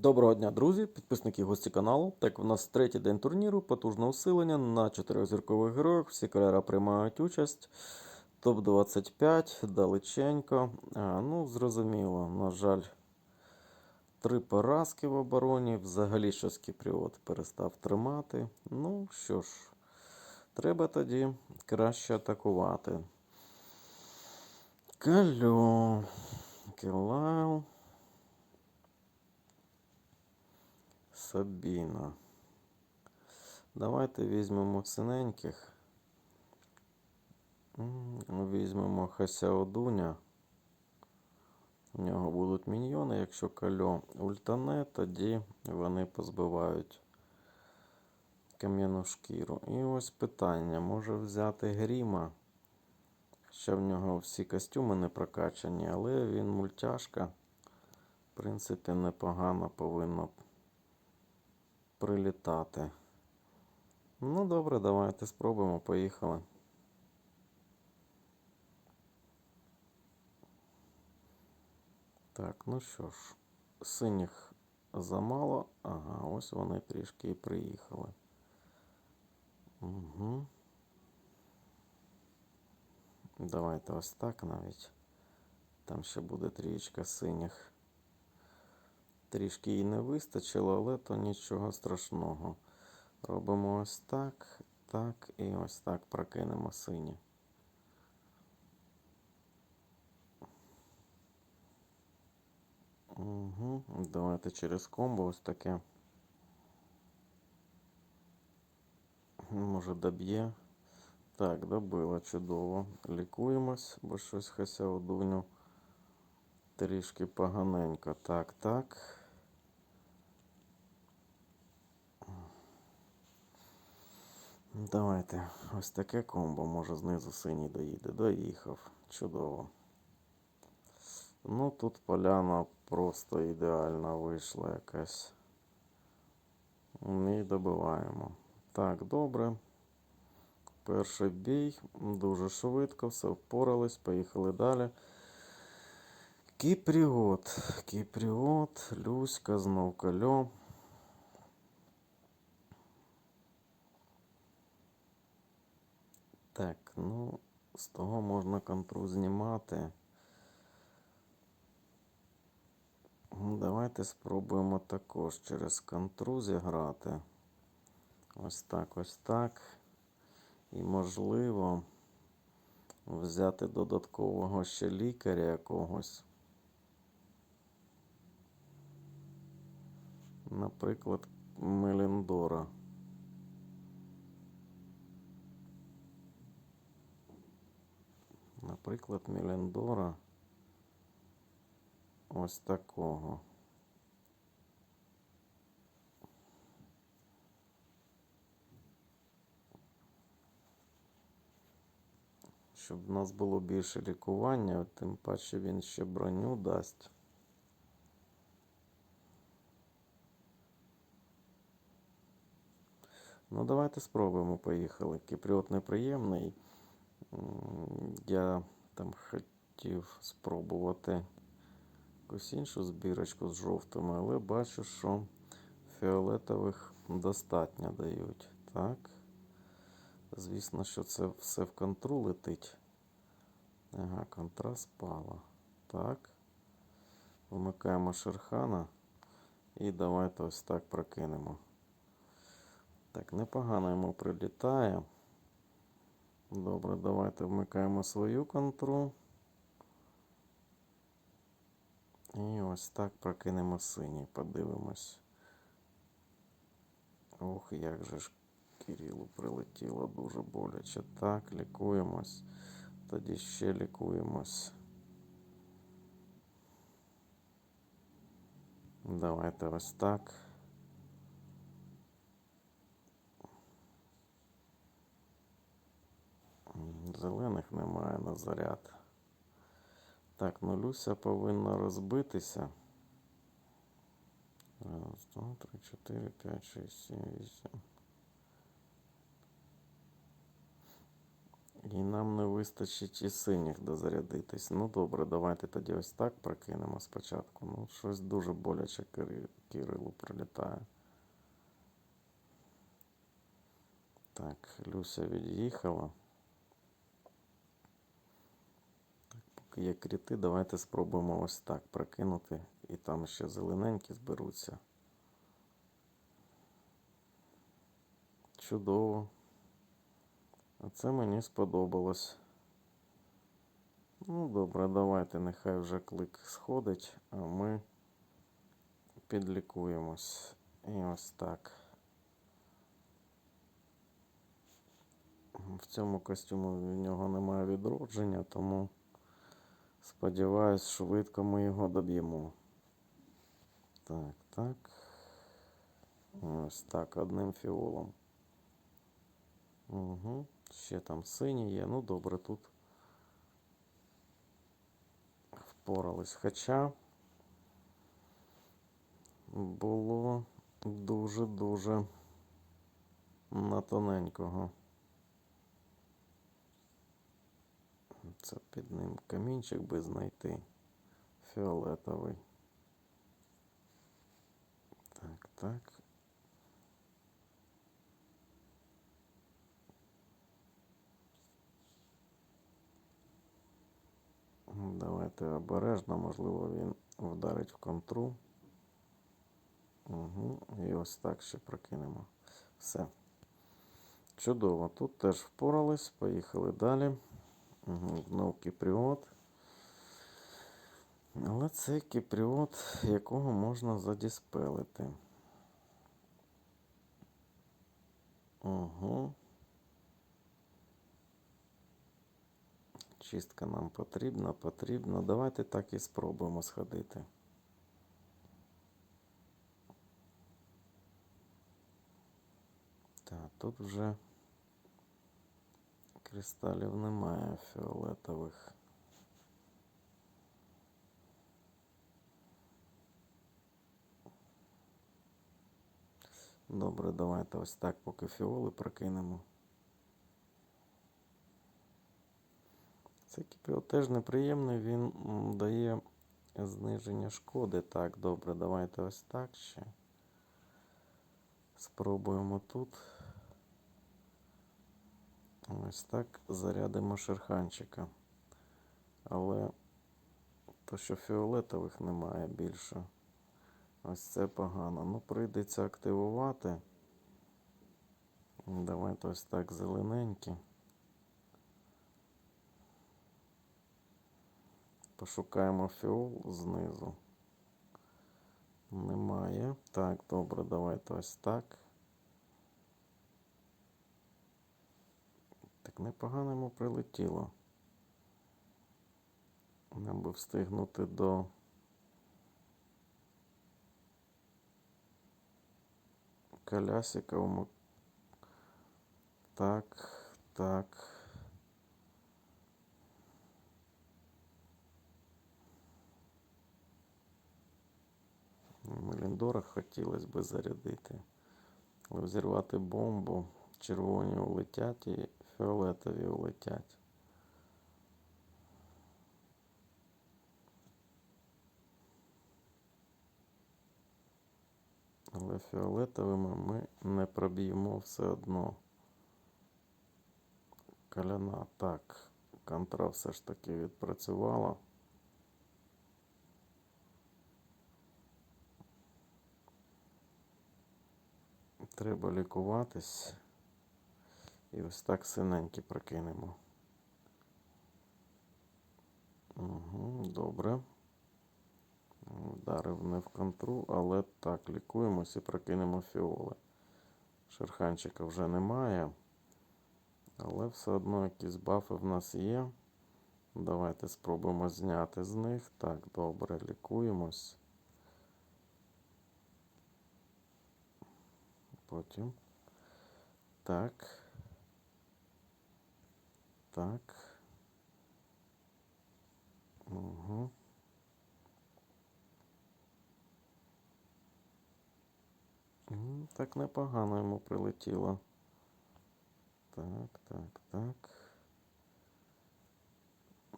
Доброго дня, друзі, підписники гості каналу. Так, у нас третій день турніру, потужне усилення на чотирьохзіркових героях. Всі кольори приймають участь. Топ-25, далеченько. А, ну, зрозуміло, на жаль, три поразки в обороні. Взагалі щось Кіпріот перестав тримати. Ну що ж, треба тоді краще атакувати. Кальо. Кілайл. Сабіна. Давайте візьмемо синеньких. М, Візьмемо Хасяодуня. У нього будуть міньйони. Якщо кальо ультане, тоді вони позбивають кам'яну шкіру. І ось питання: може взяти Гріма? Ще в нього всі костюми не прокачані, але він мультяшка. В принципі, непогано повинно прилітати. Ну, добре, давайте спробуємо. Поїхали. Так, ну що ж, синіх замало. Ага, ось вони трішки і приїхали. Угу. Давайте ось так навіть. Там ще буде трієчка синіх. Трішки їй не вистачило, але то нічого страшного. Робимо ось так, так і ось так прокинемо сині. Угу. Давайте через комбо ось таке. Може доб'є. Так, добило чудово. Лікуємось, бо щось хася одуню. Трішки поганенько. Так, так. Давайте ось таке комбо. Може знизу синій доїде. Доїхав. Чудово. Ну тут поляна просто ідеальна вийшла якась. І добиваємо. Так, добре. Перший бій. Дуже швидко, все впорались. Поїхали далі. Кіпріот. Кіпріот, Люська, знов кальо. Так, ну, з того можна контру знімати. Ну, Давайте спробуємо також через контру зіграти. Ось так, ось так. І можливо взяти додаткового ще лікаря якогось. Наприклад, Меліндора. Наприклад, Меліндора. Ось такого. Щоб в нас було більше лікування, тим паче він ще броню дасть. Ну, давайте спробуємо, поїхали. Кіпріот неприємний. Я там хотів спробувати якусь іншу збірочку з жовтими, але бачу, що фіолетових достатньо дають. Так. Звісно, що це все в контру летить. Ага, контра спала. Так. Вмикаємо Шерхана. І давайте ось так прокинемо. Так, непогано йому прилітає. Добре, давайте вмикаємо свою контру. І ось так прокинемо синій. Подивимось. Ох, як же ж Кирилу прилетіло дуже боляче. Так, лікуємось. Тоді ще лікуємось. Давайте ось так. Зелених немає на заряд. Так, ну Люся повинна розбитися. Раз, два, три, чотири, п'ять, шість, сім, вісім. І нам не вистачить і синіх дозарядитись. Ну добре, давайте тоді ось так прокинемо спочатку. Ну, щось дуже боляче Кири- Кирилу прилітає. Так, Люся від'їхала. Так, поки є кріти, давайте спробуємо ось так прокинути. І там ще зелененькі зберуться. Чудово. А це мені сподобалось. Ну, добре, давайте, нехай вже клик сходить, а ми підлікуємось. І ось так. В цьому костюму в нього немає відродження, тому сподіваюсь, швидко ми його доб'ємо. Так, так. Ось так, одним фіолом. Угу. Ще там синій є. Ну добре, тут впорались. Хоча було дуже-дуже на тоненького. Це під ним камінчик би знайти. Фіолетовий. Так, так. Давайте обережно, можливо, він вдарить в контру. Угу. І ось так ще прокинемо. Все. Чудово. Тут теж впорались. Поїхали далі. Знов кіпріот. Але це кіпріот, якого можна задіспелити. Угу. Чистка нам потрібна, потрібна. Давайте так і спробуємо сходити. Так, тут вже кристалів немає фіолетових. Добре, давайте ось так поки фіоли прокинемо. Цей кіпріот теж неприємний, він дає зниження шкоди. Так, добре, давайте ось так ще. Спробуємо тут. Ось так зарядимо шерханчика. Але то, що фіолетових немає більше. Ось це погано. Ну, прийдеться активувати. Давайте ось так зелененькі. Пошукаємо фіол знизу. Немає. Так, добре, давайте ось так. Так непогано йому прилетіло. Нам би встигнути до колясика. Так, так. Меліндора хотілося б зарядити. Але взірвати бомбу. Червоні улетять і фіолетові улетять. Але фіолетовими ми не проб'ємо все одно. Каляна так. Контра все ж таки відпрацювала. Треба лікуватись. І ось так синенькі прокинемо. Угу, добре. Вдарив не в контру, але так, лікуємось і прокинемо фіоли. Шерханчика вже немає. Але все одно якісь бафи в нас є. Давайте спробуємо зняти з них. Так, добре, лікуємось. Потім. Так. Так. Угу. Так непогано йому прилетіло. Так, так, так.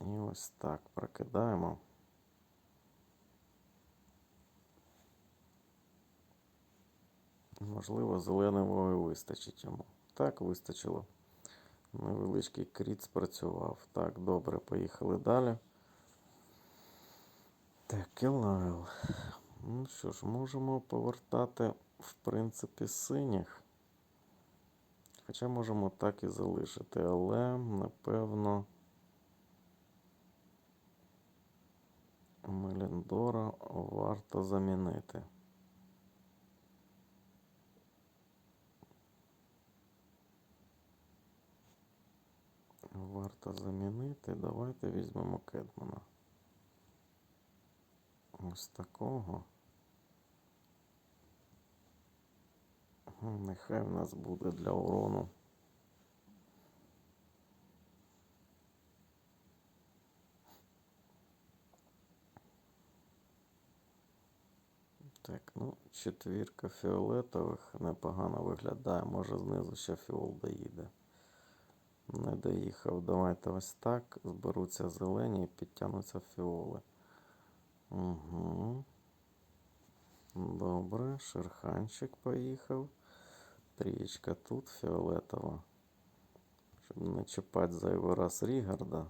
І ось так прокидаємо. Можливо, зеленого вистачить йому. Так, вистачило. Невеличкий кріт спрацював. Так, добре, поїхали далі. Так, Келайл. Ну що ж, можемо повертати, в принципі, синіх. Хоча можемо так і залишити, але, напевно, Меліндора варто замінити. Варто замінити. Давайте візьмемо Кедмана. Ось такого. Нехай в нас буде для урону. Так, ну, четвірка фіолетових непогано виглядає. Може знизу ще фіол доїде. Не доїхав. Давайте ось так. Зберуться зелені і підтягнуться фіоли. Угу. Добре, шерханчик поїхав. Трієчка тут фіолетова. Щоб не чіпати зайвий раз Рігарда.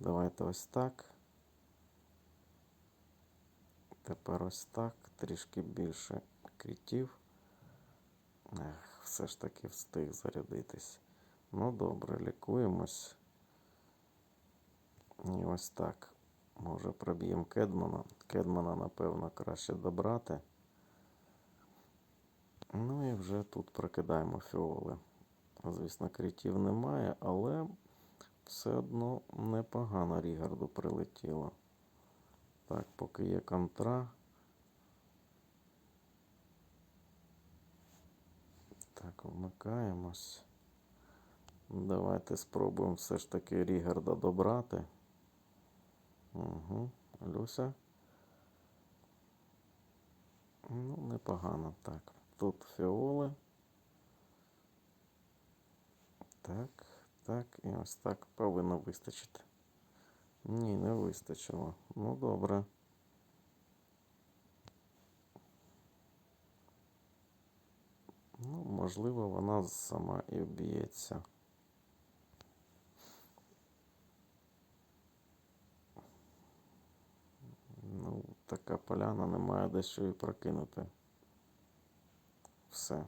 Давайте ось так. Тепер ось так. Трішки більше крітів. Все ж таки встиг зарядитись. Ну добре, лікуємось. І ось так. Може проб'ємо Кедмана. Кедмана, напевно, краще добрати. Ну і вже тут прокидаємо фіоли. Звісно, крітів немає, але все одно непогано Рігарду прилетіло. Так, поки є контра. Так, вмикаємось. Давайте спробуємо все ж таки Рігарда добрати. Угу. Люся. Ну, непогано так. Тут фіоли. Так, так, і ось так повинно вистачити. Ні, не вистачило. Ну, добре. Ну, можливо, вона сама і вб'ється. Ну, така поляна немає дещо і прокинути. Все.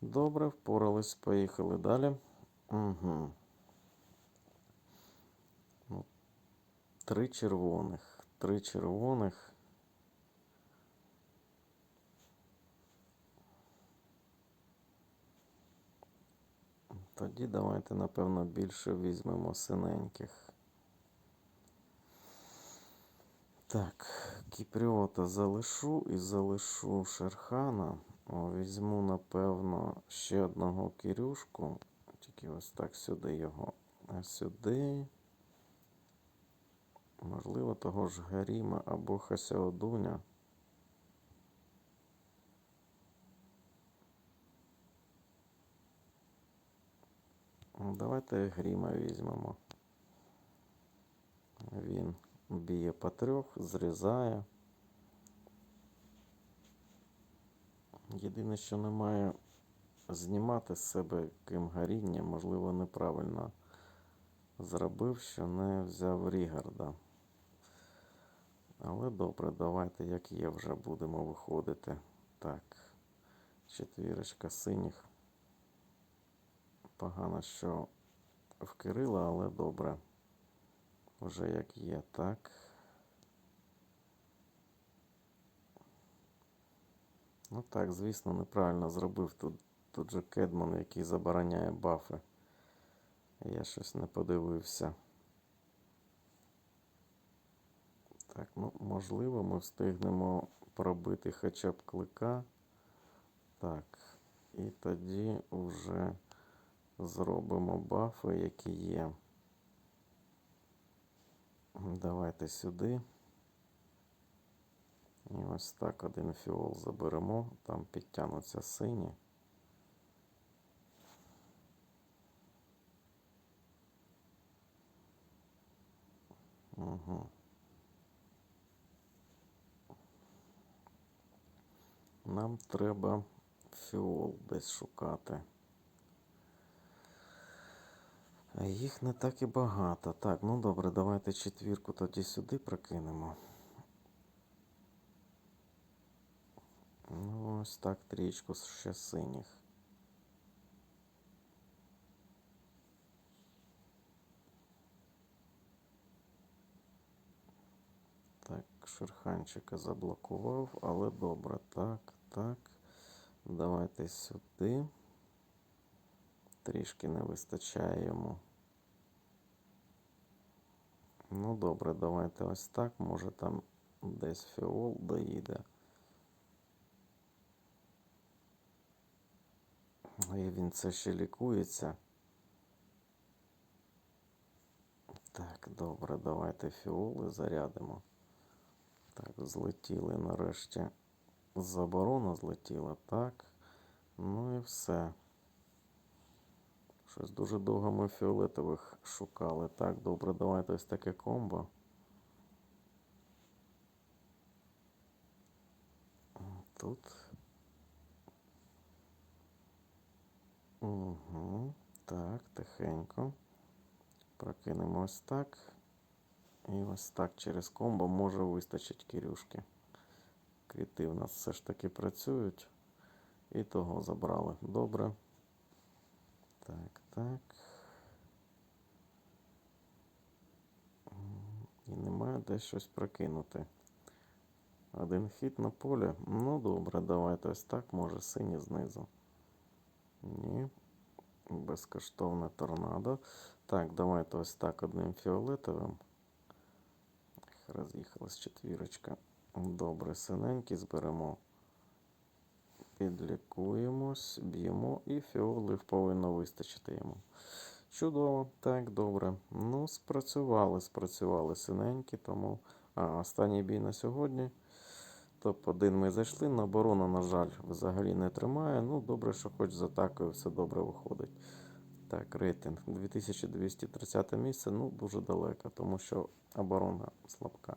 Добре, впорались, поїхали далі. Угу. Ну, три червоних. Три червоних. Тоді давайте, напевно, більше візьмемо синеньких. Так, Кіпріота залишу і залишу Шерхана. О, візьму, напевно, ще одного Кирюшку. Тільки ось так сюди його. А сюди. Можливо, того ж Гаріма або Хасяодуня. Давайте Гріма візьмемо. Він б'є по трьох, зрізає. Єдине, що немає знімати з себе ким гаріння, можливо, неправильно зробив, що не взяв Рігарда. Але добре, давайте, як є, вже будемо виходити. Так, четвірочка синіх. Погано, що в Кирила, але добре. Вже як є, так. Ну так, звісно, неправильно зробив тут, тут же Кедман, який забороняє бафи. Я щось не подивився. Так, ну, можливо, ми встигнемо пробити хоча б клика. Так, і тоді вже зробимо бафи, які є. Давайте сюди. І ось так один фіол заберемо, там підтягнуться сині. Угу. Нам треба фіол десь шукати їх не так і багато. Так, ну добре, давайте четвірку тоді сюди прокинемо. Ну, ось так трічку ще синіх. Так, шерханчика заблокував, але добре. Так, так. Давайте сюди. Трішки не вистачає йому. Ну, добре, давайте ось так. Може там десь фіол доїде. І він це ще лікується. Так, добре, давайте фіоли зарядимо. Так, злетіли нарешті. Заборона злетіла, так. Ну і все. Щось дуже довго ми фіолетових шукали. Так, добре, давайте ось таке комбо. Тут. Угу. Так, тихенько. Прокинемо ось так. І ось так через комбо може вистачить Кирюшки. Квіти в нас все ж таки працюють. І того забрали. Добре. Так, так. І немає де щось прокинути. Один хід на полі. Ну добре, давайте ось так, може синій знизу. Ні. Безкоштовне торнадо. Так, давайте ось так одним фіолетовим. Роз'їхалась четвірочка. Добре, синенький зберемо. Підлікуємось, б'ємо і фіолів повинно вистачити йому. Чудово, так, добре. Ну, спрацювали, спрацювали синенькі, тому. А, останній бій на сьогодні. Топ-1 ми зайшли. На оборону, на жаль, взагалі не тримає. Ну, добре, що хоч з атакою все добре виходить. Так, рейтинг 2230 місце, ну, дуже далеко, тому що оборона слабка.